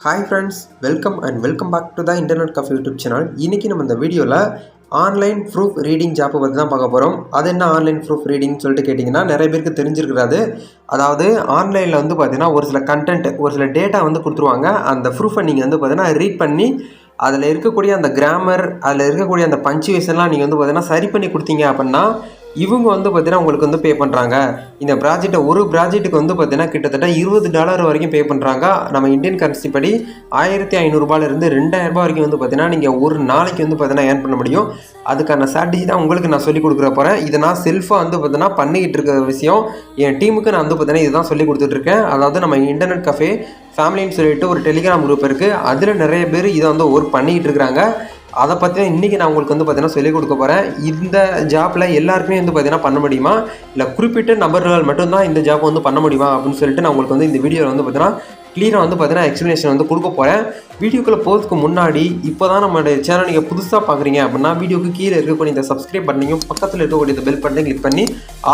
Hi friends welcome and welcome back to the internet cafe YouTube channel இன்றைக்கி நம்ம இந்த வீடியோவில் ஆன்லைன் ப்ரூஃப் ரீடிங் ஜாப்பை பற்றி தான் பார்க்க போகிறோம் அது என்ன ஆன்லைன் ப்ரூஃப் ரீடிங் சொல்லிட்டு கேட்டிங்கன்னா நிறைய பேருக்கு தெரிஞ்சிருக்கிறாது. அதாவது ஆன்லைனில் வந்து பார்த்திங்கன்னா ஒரு சில கண்டென்ட் ஒரு சில டேட்டா வந்து கொடுத்துருவாங்க. அந்த ப்ரூஃபை நீங்கள் வந்து பார்த்தீங்கன்னா ரீட் பண்ணி அதில் இருக்கக்கூடிய அந்த கிராமர் அதில் இருக்கக்கூடிய அந்த பஞ்சுவேஷன்லாம் நீங்கள் வந்து பார்த்தீங்கன்னா சரி பண்ணி கொடுத்தீங்க அப்படின்னா இவங்க வந்து பார்த்தீங்கன்னா உங்களுக்கு வந்து பே பண்ணுறாங்க இந்த ப்ராஜெக்ட்டை ஒரு ப்ராஜெக்ட்டுக்கு வந்து பார்த்தீங்கன்னா கிட்டத்தட்ட இருபது டாலர் வரைக்கும் பே பண்ணுறாங்க நம்ம இந்தியன் கரன்சி படி ஆயிரத்தி ஐநூறுரூபாலேருந்து ரெண்டாயிரம் ரூபாய் வரைக்கும் வந்து பார்த்தீங்கன்னா நீங்கள் ஒரு நாளைக்கு வந்து பார்த்தீங்கன்னா ஏர்ன் பண்ண முடியும். அதுக்கான ஸ்ட்ராட்டஜி தான் உங்களுக்கு நான் சொல்லி கொடுக்குற போகிறேன் இதை நான் செல்ஃபாக வந்து பார்த்தீங்கன்னா பண்ணிக்கிட்டு இருக்கிற விஷயம். என் டீமுக்கு நான் வந்து பார்த்தீங்கன்னா இதுதான் சொல்லி கொடுத்துட்ருக்கேன் அதாவது நம்ம இன்டர்நெட் கஃபே ஃபேமிலின்னு சொல்லிட்டு ஒரு டெலிகிராம் குரூப் இருக்குது அதில் நிறைய பேர் இதை வந்து ஒர்க் பண்ணிக்கிட்டு இருக்கிறாங்க. அதை பற்றி தான் இன்றைக்கி நான் உங்களுக்கு வந்து பார்த்தீங்கன்னா சொல்லிக் கொடுக்க போகிறேன் இந்த ஜாப்பில் எல்லாருக்குமே வந்து பார்த்தீங்கன்னா பண்ண முடியுமா? இல்லை குறிப்பிட்ட நபர்கள் மட்டும்தான் இந்த ஜாப் வந்து பண்ண முடியுமா? அப்படின்னு சொல்லிட்டு நான் உங்களுக்கு வந்து இந்த வீடியோவில் வந்து பார்த்தீங்கன்னா க்ளியராக வந்து பார்த்தீங்கன்னா எக்ஸ்ப்ளனேஷன் வந்து கொடுக்க போகிறேன் வீடியோக்குள்ளே போகிறதுக்கு முன்னாடி இப்போ தான் நம்ம சேனல் நீங்கள் புதுசாக பார்க்குறீங்க அப்படின்னா வீடியோக்கு கீழே இருக்கக்கூடிய இந்த சப்ஸ்கிரைப் பண்ணையும் பக்கத்தில் இருக்கக்கூடிய இந்த பெல் பட்டனை கிளிக் பண்ணி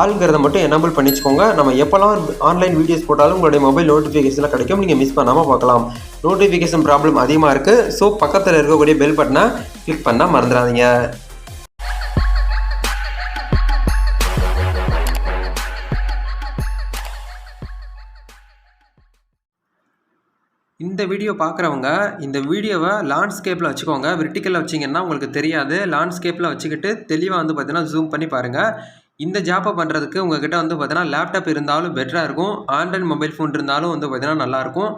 ஆளுங்கிறத மட்டும் எனபிள் பண்ணிச்சுக்கோங்க. நம்ம எப்போல்லாம் ஆன்லைன் வீடியோஸ் போட்டாலும் உங்களுடைய மொபைல் நோட்டிஃபிகேஷனில் கிடைக்கும். நீங்கள் மிஸ் பண்ணாமல் பார்க்கலாம். நோட்டிஃபிகேஷன் ப்ராப்ளம் அதிகமாக இருக்குது ஸோ பக்கத்தில் இருக்கக்கூடிய பெல் பட்டனை கிளிக் பண்ணால் மறந்துடாதீங்க. இந்த வீடியோ பார்க்குறவங்க இந்த வீடியோவை லாண்ட்ஸ்கேப்பில் வச்சுக்கோங்க. வெர்டிக்கலில் வச்சிங்கன்னா உங்களுக்கு தெரியாது. லாண்ட்ஸ்கேப்பில் வச்சுக்கிட்டு தெளிவாக வந்து பார்த்தீங்கன்னா ஜூம் பண்ணி பாருங்கள் இந்த ஜாப்பை பண்ணுறதுக்கு உங்ககிட்ட வந்து பார்த்தீங்கன்னா லேப்டாப் இருந்தாலும் பெட்டராக இருக்கும். ஆண்ட்ராய்ட் மொபைல் ஃபோன் இருந்தாலும் வந்து பார்த்தீங்கன்னா நல்லாயிருக்கும்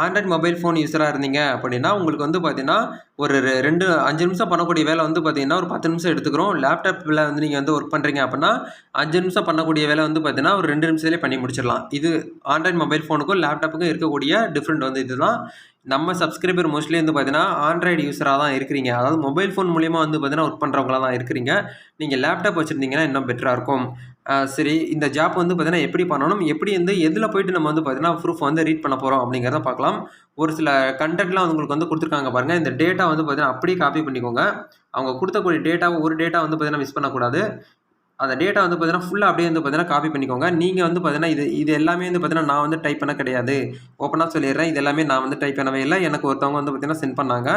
ஆண்ட்ராய்ட் மொபைல் ஃபோன் யூஸராக இருந்தீங்க அப்படின்னா உங்களுக்கு வந்து பார்த்தீங்கன்னா ஒரு ரெண்டு அஞ்சு நிமிஷம் பண்ணக்கூடிய வேலை வந்து பார்த்தீங்கன்னா ஒரு பத்து நிமிஷம் எடுத்துக்கிறோம். லேப்டாப்பில் வந்து நீங்கள் வந்து ஒர்க் பண்ணுறீங்க அப்படின்னா அஞ்சு நிமிஷம் பண்ணக்கூடிய வேலை வந்து பார்த்தீங்கன்னா ஒரு ரெண்டு நிமிஷத்துலேயே பண்ணி முடிச்சிடலாம். இது ஆண்ட்ராய்ட் மொபைல் ஃபோனுக்கும் லேப்டாப்புக்கும் இருக்கக்கூடிய டிஃப்ரெண்ட் வந்து இதுதான். நம்ம சப்ஸ்கிரைபர் மோஸ்ட்லி வந்து பார்த்தீங்கன்னா ஆண்ட்ராய்டு யூஸராக தான் இருக்கிறீங்க. அதாவது மொபைல் ஃபோன் மூலியமாக வந்து பார்த்தீங்கன்னா ஒர்க் பண்ணுறவங்களாக தான் இருக்கிறீங்க. நீங்கள் லேப்டாப் வச்சுருந்தீங்கன்னா இன்னும் பெட்டராக இருக்கும். சரி இந்த ஜாப் வந்து பார்த்தீங்கன்னா எப்படி பண்ணணும்? எப்படி வந்து எதில் போயிட்டு நம்ம வந்து பார்த்தீங்கன்னா ப்ரூஃப் வந்து ரீட் பண்ண போகிறோம் அப்படிங்கிறத பார்க்கலாம். ஒரு சில கண்டென்ட்லாம் வந்து உங்களுக்கு வந்து கொடுத்துருக்காங்க பாருங்கள் இந்த டேட்டா வந்து பார்த்தீங்கன்னா அப்படியே காப்பி பண்ணிக்கோங்க. அவங்க கொடுத்தக்கூடிய டேட்டாவை ஒரு டேட்டா வந்து பார்த்தீங்கன்னா மிஸ் பண்ணக்கூடாது. அந்த டேட்டா வந்து பார்த்தீங்கன்னா ஃபுல்லாக அப்படியே வந்து பார்த்தீங்கன்னா காப்பி பண்ணிக்கோங்க. நீங்கள் வந்து பார்த்தீங்கன்னா இது இது எல்லாமே வந்து பார்த்தீங்கன்னா நான் வந்து டைப் பண்ண கிடையாது. ஓப்பனாக சொல்லிடுறேன். இது எல்லாமே நான் வந்து டைப் பண்ணவே இல்லை. எனக்கு ஒருத்தவங்க வந்து பார்த்தீங்கன்னா சென்ட் பண்ணாங்க.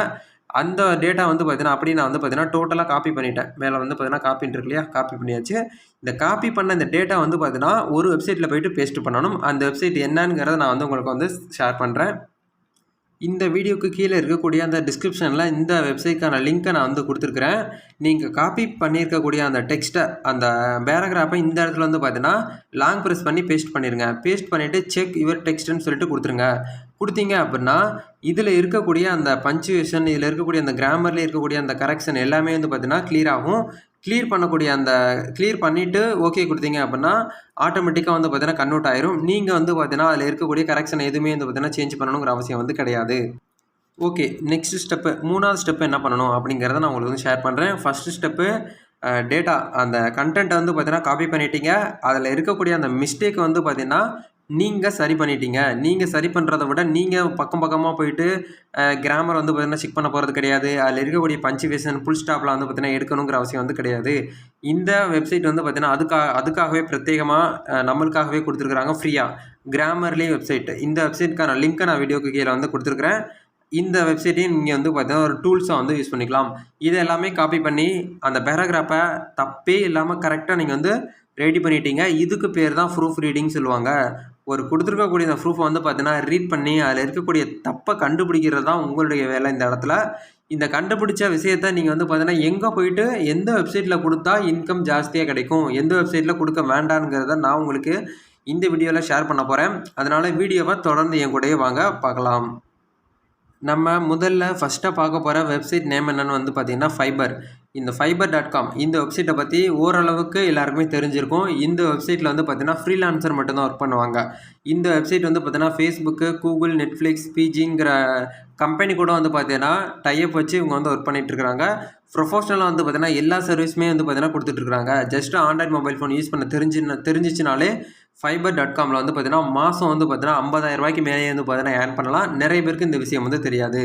அந்த டேட்டா வந்து பார்த்தீங்கன்னா அப்படியே நான் வந்து பார்த்தீங்கன்னா டோட்டலாக காப்பி பண்ணிட்டேன். மேலே வந்து பார்த்தீங்கன்னா காப்பின்னு இருக்கு இல்லையா காப்பி பண்ணியாச்சு. இந்த காப்பி பண்ண இந்த டேட்டா வந்து பார்த்தீங்கன்னா ஒரு வெப்சைட்டில் போயிட்டு பேஸ்ட் பண்ணணும். அந்த வெப்சைட் என்னங்கிறத நான் வந்து உங்களுக்கு வந்து ஷேர் பண்ணுறேன் இந்த வீடியோக்கு கீழே இருக்கக்கூடிய அந்த டிஸ்கிரிப்ஷனில் இந்த வெப்சைட்க்கான லிங்க்கை நான் வந்து கொடுத்துருக்குறேன். நீங்கள் காப்பி பண்ணியிருக்கக்கூடிய அந்த டெக்ஸ்ட்டை அந்த பேராகிராஃபை இந்த இடத்துல வந்து பார்த்தீங்கன்னா லாங் ப்ரெஸ் பண்ணி பேஸ்ட் பண்ணிடுங்க பேஸ்ட் பண்ணிவிட்டு செக் யுவர் டெக்ஸ்ட்னு சொல்லிட்டு கொடுத்துருங்க. கொடுத்தீங்க அப்படின்னா இதில் இருக்கக்கூடிய அந்த பஞ்சுவேஷன் இதில் இருக்கக்கூடிய அந்த கிராமரில் இருக்கக்கூடிய அந்த கரெக்ஷன் எல்லாமே வந்து பார்த்தீங்கன்னா clear ஆகும். கிளியர் பண்ணக்கூடிய அந்த கிளியர் பண்ணிவிட்டு ஓகே கொடுத்தீங்க அப்படின்னா ஆட்டோமேட்டிக்காக வந்து பார்த்தீங்கன்னா கன்வெர்ட் ஆயிரும். நீங்கள் வந்து பார்த்தீங்கன்னா அதில் இருக்கக்கூடிய கரெக்ஷன் எதுவுமே வந்து பார்த்தீங்கன்னா சேஞ்ச் பண்ணணுங்கிற அவசியம் வந்து கிடையாது. ஓகே நெக்ஸ்ட் ஸ்டெப்பு மூணாவது ஸ்டெப்பு என்ன பண்ணணும் அப்படிங்கிறத நான் உங்களுக்கு வந்து ஷேர் பண்ணுறேன் ஃபஸ்ட்டு ஸ்டெப்பு டேட்டா அந்த கண்டென்ட்டை வந்து பார்த்தீங்கன்னா காப்பி பண்ணிட்டீங்க. அதில் இருக்கக்கூடிய அந்த மிஸ்டேக் வந்து பார்த்தீங்கன்னா நீங்கள் சரி பண்ணிட்டீங்க. நீங்கள் சரி பண்ணுறத விட நீங்கள் பக்கம் பக்கமாக போயிட்டு கிராமர் வந்து பார்த்திங்கன்னா செக் பண்ண போகிறது கிடையாது. அதில் இருக்கக்கூடிய பஞ்சுவேஷன் ஃபுல் ஸ்டாப்லாம் வந்து பார்த்திங்கன்னா எடுக்கணுங்கிற அவசியம் வந்து கிடையாது. இந்த வெப்சைட் வந்து பார்த்திங்கன்னா அதுக்காக அதுக்காகவே பிரத்யேகமாக நம்மளுக்காகவே கொடுத்துருக்குறாங்க ஃப்ரீயாக கிராமர்லி வெப்சைட் இந்த வெப்சைட்டுக்கான லிங்க்கை நான் வீடியோக்கு கீழே வந்து கொடுத்துருக்குறேன். இந்த வெப்சைட்டையும் நீங்கள் வந்து பார்த்தீங்கன்னா ஒரு டூல்ஸாக வந்து யூஸ் பண்ணிக்கலாம். இது எல்லாமே காப்பி பண்ணி அந்த பேராகிராஃபை தப்பே இல்லாமல் கரெக்டாக நீங்கள் வந்து ரெடி பண்ணிட்டீங்க. இதுக்கு பேர் தான் ப்ரூஃப் ரீடிங் சொல்லுவாங்க. ஒரு கொடுத்துருக்கக்கூடிய இந்த ப்ரூஃபை வந்து பார்த்தீங்கன்னா ரீட் பண்ணி அதில் இருக்கக்கூடிய தப்பை கண்டுபிடிக்கிறது தான் உங்களுடைய வேலை இந்த இடத்துல. இந்த கண்டுபிடிச்ச விஷயத்த நீங்கள் வந்து பார்த்தீங்கன்னா எங்கே போயிட்டு எந்த வெப்சைட்டில் கொடுத்தா இன்கம் ஜாஸ்தியாக கிடைக்கும் எந்த வெப்சைட்டில் கொடுக்க வேண்டாங்கிறத நான் உங்களுக்கு இந்த வீடியோவில் ஷேர் பண்ண போகிறேன் அதனால் வீடியோவை தொடர்ந்து என் கூடயே வாங்க பார்க்கலாம். நம்ம முதல்ல ஃபஸ்ட்டாக பார்க்க போகிற வெப்சைட் நேம் என்னென்னு வந்து பார்த்தீங்கன்னா ஃபைபர் இந்த ஃபைபர் டாட் காம் இந்த வெப்சைட்டை பற்றி ஓரளவுக்கு எல்லாருக்குமே தெரிஞ்சிருக்கும். இந்த வெப்சைட்டில் வந்து பார்த்தீங்கன்னா ஃப்ரீலான்சர் மட்டும்தான் ஒர்க் பண்ணுவாங்க. இந்த வெப்சைட் வந்து பார்த்தீங்கன்னா ஃபேஸ்புக்கு கூகுள் நெட்ஃப்ளிக்ஸ் பிஜிங்கிற கம்பெனி கூட வந்து பார்த்தீங்கன்னா டைப் வச்சு இவங்க வந்து ஒர்க் பண்ணிகிட்ருக்காங்க இருக்காங்க. ப்ரொஃபஷனலாக வந்து பார்த்தீங்கன்னா எல்லா சர்வீஸுமே வந்து பார்த்தீங்கன்னா கொடுத்துட்ருக்காங்க just Android mobile phone use பண்ண தெரிஞ்சு தெரிஞ்சிச்சுனாலே ஃபைபர் டாட் காமில் வந்து பார்த்தீங்கன்னா மாதம் வந்து பார்த்தீங்கன்னா ஐம்பதாயிரம் ரூபாய்க்கு மேலே வந்து பார்த்தீங்கன்னா ஏர்ன் பண்ணலாம். நிறைய பேருக்கு இந்த விஷயம் வந்து தெரியாது.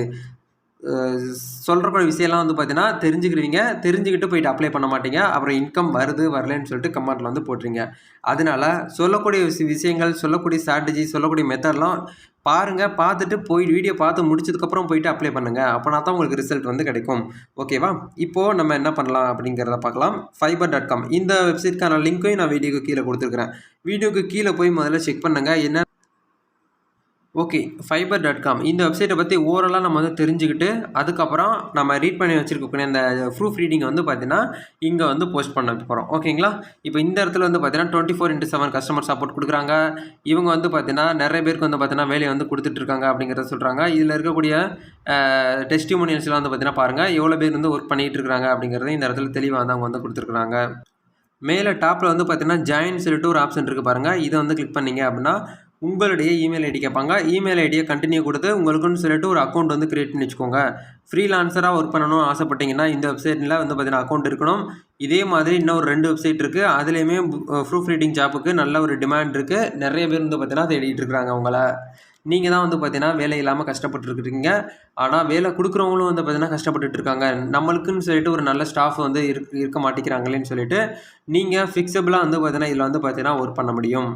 சொல்கிறக்கூடிய விஷயம்லாம் வந்து பார்த்தீங்கன்னா தெரிஞ்சுக்கிறீங்க தெரிஞ்சுக்கிட்டு போயிட்டு அப்ளை பண்ண மாட்டீங்க. அப்புறம் இன்கம் வருது வரலன்னு சொல்லிட்டு கமெண்ட்டில் வந்து போட்டுறீங்க அதனால சொல்லக்கூடிய விஷய விஷயங்கள் சொல்லக்கூடிய ஸ்ட்ராட்டஜி சொல்லக்கூடிய மெத்தட்லாம் பாருங்கள் பார்த்துட்டு போய் வீடியோ பார்த்து முடிச்சதுக்கப்புறம் போயிட்டு அப்ளை பண்ணுங்கள் அப்போனா தான் உங்களுக்கு ரிசல்ட் வந்து கிடைக்கும். ஓகேவா இப்போது நம்ம என்ன பண்ணலாம் அப்படிங்கிறத பார்க்கலாம். ஃபைபர் டாட் காம் இந்த வெப்சைட்க்கான லிங்க்கையும் நான் வீடியோக்கு கீழே கொடுத்துருக்குறேன். வீடியோக்கு கீழே போய் முதல்ல செக் பண்ணுங்கள் என்ன ஓகே ஃபைபர் டாட் காம் இந்த வெப்சைட்டை பற்றி ஓவராலாக நம்ம வந்து தெரிஞ்சுக்கிட்டு அதுக்கப்புறம் நம்ம ரீட் பண்ணி வச்சுருக்கக்கூடிய இந்த ப்ரூஃப் ரீடிங் வந்து பார்த்தீங்கன்னா இங்கே வந்து போஸ்ட் பண்ண போகிறோம் ஓகேங்களா? இப்போ இந்த இடத்துல வந்து பார்த்தீங்கன்னா twenty four into seven customer support கொடுக்குறாங்க. இவங்க வந்து பார்த்தீங்கன்னா நிறைய பேருக்கு வந்து பார்த்தீங்கன்னா வேலையை வந்து கொடுத்துட்ருக்காங்க அப்படிங்கிறத சொல்கிறாங்க இதில் இருக்கக்கூடிய டெஸ்டிமோனியல்ஸ்லாம் வந்து பார்த்தீங்கன்னா பாருங்கள் எவ்வளோ பேர் வந்து ஒர்க் பண்ணிகிட்டு இருக்கிறாங்க அப்படிங்கிறத இந்த இடத்துல தெளிவாக வந்து அவங்க வந்து கொடுத்துருக்குறாங்க. மேலே டாப்பில் வந்து பார்த்தீங்கன்னா ஜாயின் சொல்லிட்டு ஒரு ஆப்ஷன் இருக்குது பாருங்கள் இதை வந்து கிளிக் பண்ணீங்க அப்படின்னா உங்களுடைய இமெயில் ஐடி கேட்பாங்க. இமெயில் ஐடியை கண்டினியூ கொடுத்து உங்களுக்குன்னு சொல்லிட்டு ஒரு அக்கௌண்ட் வந்து க்ரியேட் பண்ணி வச்சுக்கோங்க. ஃப்ரீலான்சராக ஒர்க் பண்ணணும்னு ஆசைப்பட்டீங்கன்னா இந்த வெப்சைட்டில் வந்து பார்த்தீங்கன்னா அக்கௌண்ட் இருக்கணும். இதே மாதிரி இன்னும் ஒரு ரெண்டு வெப்சைட் இருக்குது அதுலேயுமே ப்ரூஃப் ரீடிங் ஜாப்புக்கு நல்ல ஒரு டிமாண்ட் இருக்குது நிறைய பேர் வந்து பார்த்தீங்கன்னா தேடிட்டு இருக்கிறாங்க உங்களை நீங்கள் தான் வந்து பார்த்தீங்கன்னா வேலை இல்லாமல் கஷ்டப்பட்டுருக்குறீங்க ஆனால் வேலை கொடுக்குறவங்களும் வந்து பார்த்தீங்கன்னா கஷ்டப்பட்டுட்டு இருக்காங்க. நம்மளுக்குன்னு சொல்லிட்டு ஒரு நல்ல ஸ்டாஃப் வந்து இருக்க இருக்க மாட்டேங்கிறாங்களேன்னு சொல்லிட்டு நீங்கள் ஃபிக்ஸபிளாக வந்து பார்த்தீங்கன்னா இதில் வந்து பார்த்தீங்கன்னா ஒர்க் பண்ண முடியும்.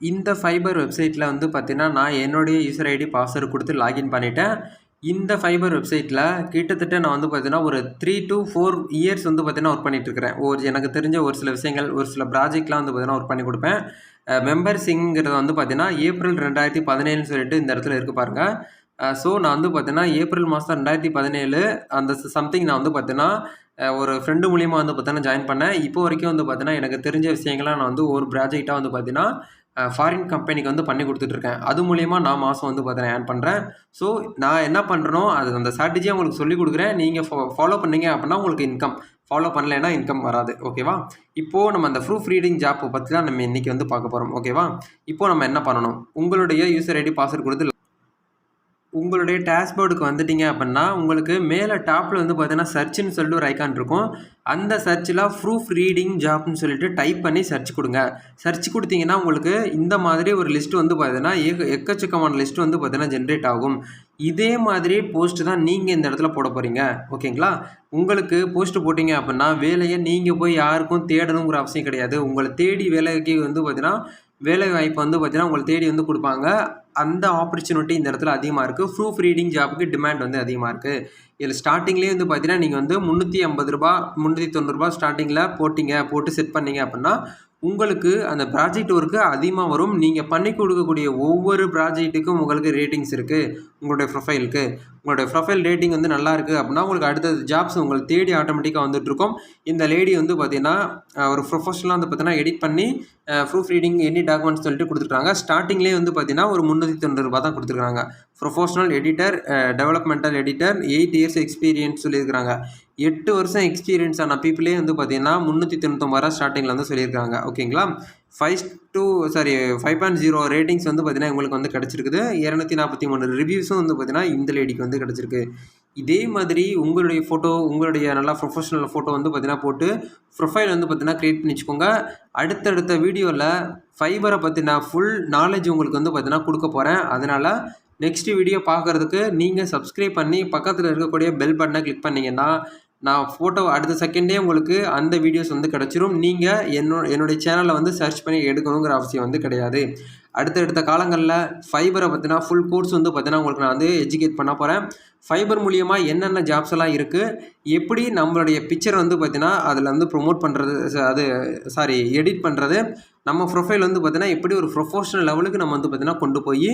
இந்த ஃபைபர் வெப்சைட்டில் வந்து பார்த்திங்கன்னா நான் என்னுடைய யூசர் ஐடி பாஸ்வேர்டு கொடுத்து லாகின் பண்ணிவிட்டேன் இந்த ஃபைபர் வெப்சைட்டில் கிட்டத்தட்ட நான் வந்து பார்த்தீங்கன்னா ஒரு த்ரீ டு ஃபோர் இயர்ஸ் வந்து பார்த்தீங்கன்னா ஒர்க் பண்ணிகிட்ருக்கிறேன் ஒரு எனக்கு தெரிஞ்ச ஒரு சில விஷயங்கள் ஒரு சில ப்ராஜெக்ட்லாம் வந்து பார்த்தீங்கன்னா ஒர்க் பண்ணி கொடுப்பேன். மெம்பர்ஸிங்கிறது வந்து பார்த்தீங்கன்னா ஏப்ரல் ரெண்டாயிரத்தி பதினேழுன்னு சொல்லிட்டு இந்த இடத்துல இருக்குது பாருங்கள் ஸோ நான் வந்து பார்த்தீங்கன்னா ஏப்ரல் மாதம் ரெண்டாயிரத்தி பதினேழு அந்த சம்திங் நான் வந்து பார்த்தீங்கன்னா ஒரு ஃப்ரெண்டு மூலியமாக வந்து பார்த்தீங்கன்னா ஜாயின் பண்ணேன். இப்போ வரைக்கும் வந்து பார்த்தீங்கன்னா எனக்கு தெரிஞ்ச விஷயங்கள்லாம் நான் வந்து ஒரு ப்ராஜெக்டாக வந்து பார்த்தீங்கன்னா ஃபாரின் கம்பெனிக்கு வந்து பண்ணி கொடுத்துட்ருக்கேன். அது மூலிமா நான் மாதம் வந்து பார்த்தீங்கன்னா ஏர்ன் பண்ணுறேன் ஸோ நான் என்ன பண்ணுறனோ அது அந்த ஸ்ட்ராட்டஜியை உங்களுக்கு சொல்லிக் கொடுக்குறேன். நீங்கள் ஃபாலோ பண்ணீங்க அப்படின்னா உங்களுக்கு இன்கம் ஃபாலோ பண்ணலைன்னா இன்கம் வராது. ஓகேவா இப்போது நம்ம அந்த ப்ரூஃப் ரீடிங் ஜாப்பை பற்றி தான் நம்ம இன்றைக்கி வந்து பார்க்க போகிறோம் ஓகேவா இப்போது நம்ம என்ன பண்ணணும்? உங்களுடைய யூசர் ஐடி பாஸ்வேர்ட் கொடுத்து உங்களுடைய டேஷ்போர்டுக்கு வந்துட்டீங்க அப்படின்னா உங்களுக்கு மேலே டாப்பில் வந்து பார்த்தீங்கன்னா சர்ச்னு சொல்லிட்டு ஒரு ஐக்கான் இருக்கும். அந்த சர்ச்சில் ப்ரூஃப் ரீடிங் ஜாப்னு சொல்லிட்டு டைப் பண்ணி சர்ச் கொடுங்க. சர்ச் கொடுத்தீங்கன்னா உங்களுக்கு இந்த மாதிரி ஒரு லிஸ்ட் வந்து பார்த்தீங்கன்னா ஏக எக்கச்சக்கமான லிஸ்ட் வந்து பார்த்தீங்கன்னா ஜென்ரேட் ஆகும். இதே மாதிரி போஸ்ட் தான் நீங்கள் இந்த இடத்துல போட போகிறீங்க ஓகேங்களா? உங்களுக்கு போஸ்ட் போட்டிங்க அப்படின்னா வேலையை நீங்கள் போய் யாருக்கும் தேடணுங்கிற அவசியம் கிடையாது. உங்களை தேடி வேலைக்கு வந்து பார்த்தீங்கன்னா வேலை வாய்ப்பு வந்து பார்த்திங்கன்னா உங்களை தேடி வந்து கொடுப்பாங்க. அந்த ஆப்பர்ச்சுனிட்டி இந்த இடத்துல அதிகமாக இருக்குது ப்ரூஃப் ரீடிங் ஜாப்புக்கு டிமாண்ட் வந்து அதிகமாக இருக்குது இதில் ஸ்டார்டிங்லேயே வந்து பார்த்தீங்கன்னா நீங்கள் வந்து முந்நூற்றி ஐம்பது ரூபா முந்நூற்றி தொண்ணூறுரூபா ஸ்டார்டிங்கில் போட்டிங்க போட்டு செட் பண்ணிங்க அப்படின்னா உங்களுக்கு அந்த ப்ராஜெக்ட் ஒர்க்கு அதிகமாக வரும். நீங்கள் பண்ணி கொடுக்கக்கூடிய ஒவ்வொரு ப்ராஜெக்ட்டுக்கும் உங்களுக்கு ரேட்டிங்ஸ் இருக்குது உங்களுடைய ப்ரொஃபைலுக்கு உங்களுடைய ப்ரொஃபைல் ரேட்டிங் வந்து நல்லா இருக்குது அப்படின்னா உங்களுக்கு அடுத்தது ஜாப்ஸ் உங்களை தேடி ஆட்டோமேட்டிக்காக வந்துட்டுருக்கும் இந்த லேடி வந்து பார்த்தீங்கன்னா ஒரு ப்ரொஃபஷனலாக வந்து பார்த்தீங்கன்னா எடிட் பண்ணி ப்ரூஃப் ரீடிங் எனி டாக்குமெண்ட்ஸ் சொல்லிட்டு கொடுத்துருக்காங்க ஸ்டார்டிங்லேயே வந்து பார்த்தீங்கன்னா ஒரு முந்நூற்றி தொண்ணூறு ரூபா தான் கொடுத்துருக்காங்க. Professional editor developmental editor eight years experience சொல்லியிருக்கிறாங்க. எட்டு வருஷம் எக்ஸ்பீரியன்ஸான பீப்புளே வந்து பார்த்தீங்கன்னா முந்நூற்றி தொண்ணூத்தொம்பது ரூபா ஸ்டார்டிங்கில் வந்து சொல்லியிருக்காங்க. ஓகேங்களா five two sorry five point zero ratings வந்து பார்த்தீங்கன்னா உங்களுக்கு வந்து கிடச்சிருக்குது. இரநூத்தி நாற்பத்தி மூணு ரிவ்யூஸும் வந்து பார்த்தீங்கன்னா இந்த லேடிக்கு வந்து கிடச்சிருக்கு. இதே மாதிரி உங்களுடைய ஃபோட்டோ உங்களுடைய நல்லா ப்ரொஃபஷனல் ஃபோட்டோ வந்து பார்த்தீங்கன்னா போட்டு ப்ரொஃபைல் வந்து பார்த்தீங்கன்னா க்ரியேட் பண்ணி வச்சுக்கோங்க. அடுத்தடுத்த வீடியோவில் ஃபைபரை பற்றின ஃபுல் நாலேஜ் உங்களுக்கு வந்து பார்த்தீங்கன்னா கொடுக்க போகிறேன் அதனால் நெக்ஸ்ட் வீடியோ பார்க்குறதுக்கு நீங்கள் சப்ஸ்கிரைப் பண்ணி பக்கத்தில் இருக்கக்கூடிய பெல் பட்டனை கிளிக் பண்ணிங்கன்னா நான் ஃபோட்டோ அடுத்த செகண்டே உங்களுக்கு அந்த வீடியோஸ் வந்து கிடச்சிரும். நீங்கள் என்னோட என்னுடைய சேனலில் வந்து சர்ச் பண்ணி எடுக்கணுங்கிற அவசியம் வந்து கிடையாது. அடுத்தடுத்த காலங்களில் ஃபைபரை பற்றினா ஃபுல் கோர்ஸ் வந்து பார்த்தீங்கன்னா உங்களுக்கு நான் வந்து எஜுகேட் பண்ண போகிறேன் ஃபைபர் மூலியமாக என்னென்ன ஜாப்ஸ் எல்லாம் இருக்குது எப்படி நம்மளுடைய பிக்சர் வந்து பார்த்தீங்கன்னா அதில் வந்து ப்ரொமோட் பண்ணுறது அது சாரி எடிட் பண்ணுறது நம்ம ப்ரொஃபைல் வந்து பார்த்திங்கன்னா எப்படி ஒரு ப்ரொஃபஷனல் லெவலுக்கு நம்ம வந்து பார்த்திங்கன்னா கொண்டு போய்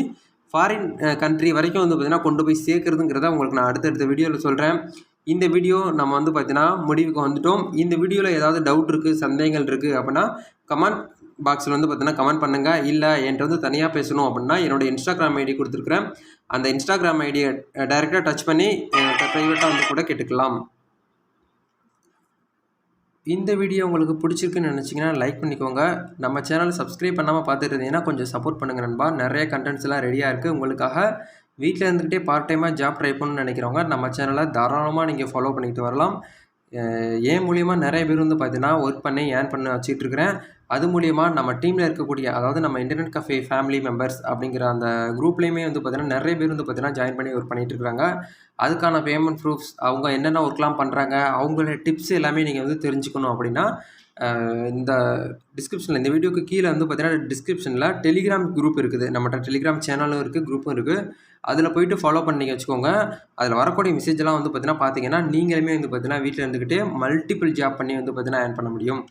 ஃபாரின் கண்ட்ரி வரைக்கும் வந்து பார்த்திங்கன்னா கொண்டு போய் சேர்க்குறதுங்கிறத உங்களுக்கு நான் அடுத்தடுத்த வீடியோவில் சொல்கிறேன் இந்த வீடியோ நம்ம வந்து பார்த்தீங்கன்னா முடிவுக்கு வந்துட்டோம். இந்த வீடியோவில் ஏதாவது டவுட் இருக்குது சந்தேகங்கள் இருக்குது அப்படின்னா கமெண்ட் பாக்ஸில் வந்து பார்த்தீங்கன்னா கமெண்ட் பண்ணுங்கள் இல்லை என்கிட்ட வந்து தனியாக பேசணும் அப்படின்னா என்னோட இன்ஸ்டாகிராம் ஐடி கொடுத்துருக்குறேன். அந்த இன்ஸ்டாகிராம் ஐடியை டைரெக்டாக டச் பண்ணி ப்ரைவேட்டாக வந்து கூட கேட்டுக்கலாம். இந்த வீடியோ உங்களுக்கு பிடிச்சிருக்குன்னு நினச்சிங்கன்னா லைக் பண்ணிக்கோங்க. நம்ம சேனலை சப்ஸ்கிரைப் பண்ணாமல் பார்த்துட்டு இருந்தீங்கன்னா கொஞ்சம் சப்போர்ட் பண்ணுங்கள் நண்பா. நிறைய கண்டென்ட்ஸ்லாம் ரெடியாக இருக்குது உங்களுக்காக வீட்டில் இருந்துக்கிட்டே பார்ட் டைமாக ஜாப் ட்ரை பண்ணணும்னு நினைக்கிறவங்க நம்ம சேனலை தாராளமாக நீங்கள் ஃபாலோ பண்ணிக்கிட்டு வரலாம். ஏன் மூலியமாக நிறைய பேர் வந்து பார்த்தீங்கன்னா ஒர்க் பண்ணி ஏர்ன் பண்ண வச்சுட்டு இருக்கிறேன். அது மூலியமாக நம்ம டீமில் இருக்கக்கூடிய அதாவது நம்ம இன்டர்நெட் கஃபே ஃபேமிலி மெம்பர்ஸ் அப்படிங்கிற அந்த குரூப்லேயுமே வந்து பார்த்திங்கன்னா நிறைய பேர் வந்து பார்த்தீங்கன்னா ஜாயின் பண்ணி ஒர்க் பண்ணிட்டு இருக்கிறாங்க. அதுக்கான பேமெண்ட் ப்ரூஃப்ஸ் அவங்க என்னென்ன ஒர்க்லாம் பண்ணுறாங்க அவங்களோட டிப்ஸ் எல்லாமே நீங்கள் வந்து தெரிஞ்சுக்கணும் அப்படின்னா இந்த டிஸ்கிரிப்ஷனில் இந்த வீடியோக்கு கீழே வந்து பார்த்தீங்கன்னா டிஸ்கிரிப்ஷனில் டெலிகிராம் குரூப் இருக்குது. நம்மகிட்ட டெலிகிராம் சேனலும் இருக்குது குரூப்பும் இருக்குது அதில் போயிட்டு ஃபாலோ பண்ணி வச்சுக்கோங்க. அதில் வரக்கூடிய மெசேஜ்லாம் வந்து பார்த்தீங்கன்னா பார்த்தீங்கன்னா நீங்களுமே வந்து பார்த்தீங்கன்னா வீட்டில் இருந்துக்கிட்டே மல்டிபிள் ஜாப் பண்ணி வந்து பார்த்தீங்கன்னா ஏர்ன் பண்ண முடியும்.